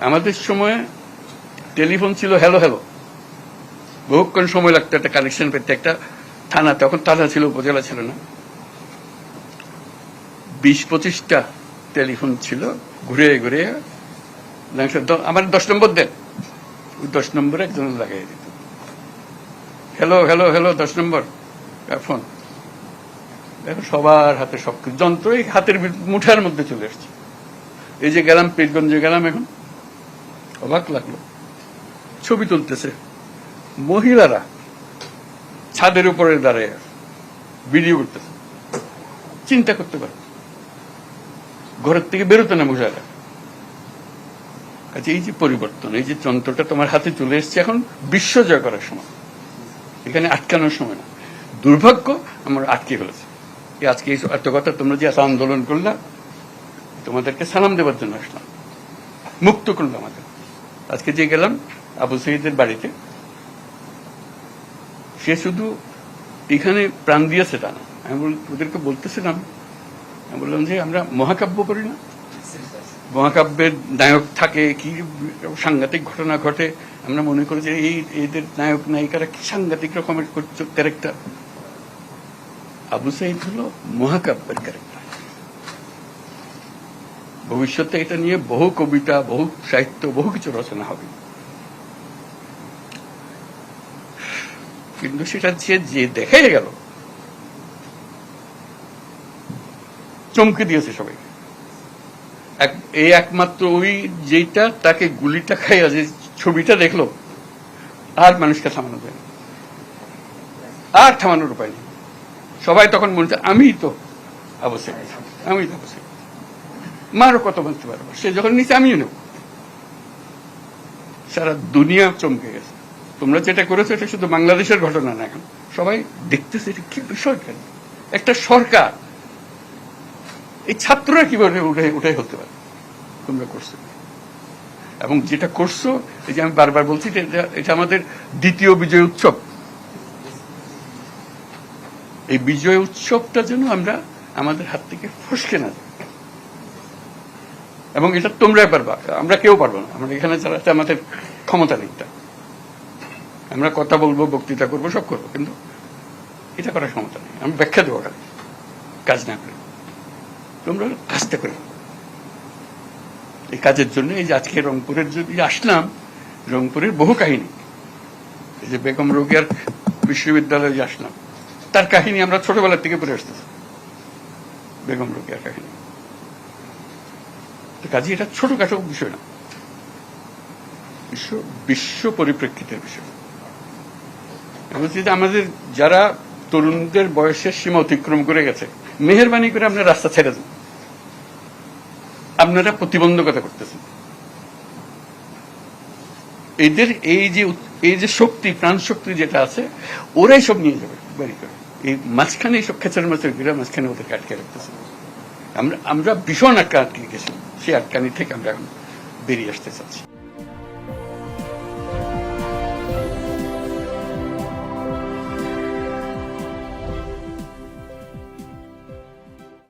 আমাদের সময়ে টেলিফোন ছিল হ্যালো হ্যালো বহুক্ষণ সময় লাগতো একটা কানেকশন পেতে, একটা থানা, তখন থানা ছিল, উপজেলা ছিল না। বিশ পঁচিশটা টেলিফোন ছিল, ঘুরে ঘুরে। আমার দশ নম্বর দেন। ওই দশ নম্বরে একজন লাগাই দিত। হ্যালো হ্যালো হ্যালো দশ নম্বর। ফোন দেখো সবার হাতে সব যন্ত্রই হাতের মুঠার মধ্যে চলে আসছে। এই যে গেলাম, পীরগঞ্জে গেলাম এখন। অবাক লাগল। ছবি তুলতেছে। মহিলারা ছাদের উপরে দাঁড়ায় ভিডিও করতেছে। চিন্তা করতে পারে। ঘরের থেকে বেরোতে না মহিলারা। কাজে এই যে পরিবর্তন, এই যে যন্ত্রটা তোমার হাতে চলে এসছে এখন বিশ্ব জয় করার সময়। এখানে আটকানোর সময় না। দুর্ভাগ্য আমার আটকে ফেলেছে। আজকে এই এত কথা তোমরা যে আন্দোলন করলা, তোমাদেরকে সালাম দেওয়ার জন্য আসলাম। মুক্ত করল আমাদের। আজকে যে গেলাম আবু সঈদের বাড়িতে, সে শুধু এখানে প্রাণ দিয়েছে তা না। আমি ওদেরকে বলতেছিলাম। আমি বললাম যে, আমরা মহাকাব্য করি না। মহাকাব্যের নায়ক থাকে, কি সাংঘাতিক ঘটনা ঘটে। আমরা মনে করি যে, এই এদের নায়ক, নায়িকারা কি সাংঘাতিক রকমের ক্যারেক্টার আবু সাইদ হলো মহাকাব্যের ক্যারেক্টার ভবিষ্যতে এটা নিয়ে বহু কবিতা, বহু সাহিত্য, বহু কিছু রচনা হবে। কিন্তু সেটা যে যে দেখে গেল, চমকে দিয়েছে সবাই। এই একমাত্র ওই যেটা তাকে গুলিটা খাইয়া যে ছবিটা দেখল, আর মানুষকে থামানো যায়। আর থামানোর উপায় নেই। সবাই তখন বলছে আমি তো অবশ্যই আমি তো অবশ্যই মারও কত বলতে পারব? সে যখন নিচে, আমিও নেব। সারা দুনিয়া চমকে গেছে। তোমরা যেটা করেছ, এটা শুধু বাংলাদেশের ঘটনা না এখন। সবাই দেখতেছে এটা কি বিষয় কেন একটা সরকার। এই ছাত্ররা কীভাবে উঠে উঠে হতে পারে? তোমরা করছ এবং যেটা করছ, এই যে আমি বারবার বলছি, এটা- আমাদের দ্বিতীয় বিজয় উৎসব। এই বিজয় উৎসবটা যেন আমরা আমাদের হাত থেকে ফসকে না। এবং এটা তোমরাই পারবা আমরা কেউ পারব না। আমরা এখানে চালাতে আমাদের ক্ষমতা নেই আমরা কথা বলব, বক্তৃতা করব, সব করব, কিন্তু এটা করার ক্ষমতা নেই। আমি ব্যাখ্যা দেবো কাজ। না করে। তোমরা কাজটা করে এই কাজের জন্য এই যে আজকে রংপুরের যদি আসলাম, রংপুরের বহু কাহিনী। এই যে বেগম রোগিয়ার বিশ্ববিদ্যালয়ে যে আসলাম, তার কাহিনী আমরা ছোটবেলার থেকে পড়ে আসতেছি। বেগম রোগিয়ার কাহিনী। কাজে এটা ছোটখাটো বিষয় না। বিশ্ব বিশ্ব পরিপ্রেক্ষিতের বিষয়। আমি আমাদের যারা তরুণদের বয়সের সীমা অতিক্রম করে গেছে, মেহরবানি করে আপনার রাস্তা ছেড়ে দেন আপনারা প্রতিবন্ধকতা করতেছেন। এদের এই যে এই যে শক্তি প্রাণ শক্তি যেটা আছে, ওরাই সব নিয়ে যাবে, বাড়ি করে। এই মাঝখানে এইসব খেচার মাছের ঘিরা মাঝখানে ওদেরকে আটকে রাখতেছে। আমরা আমরা ভীষণ আটকা আটকে গেছি। সেই আটকানি থেকে আমরা এখন বেরিয়ে আসতে চাচ্ছি।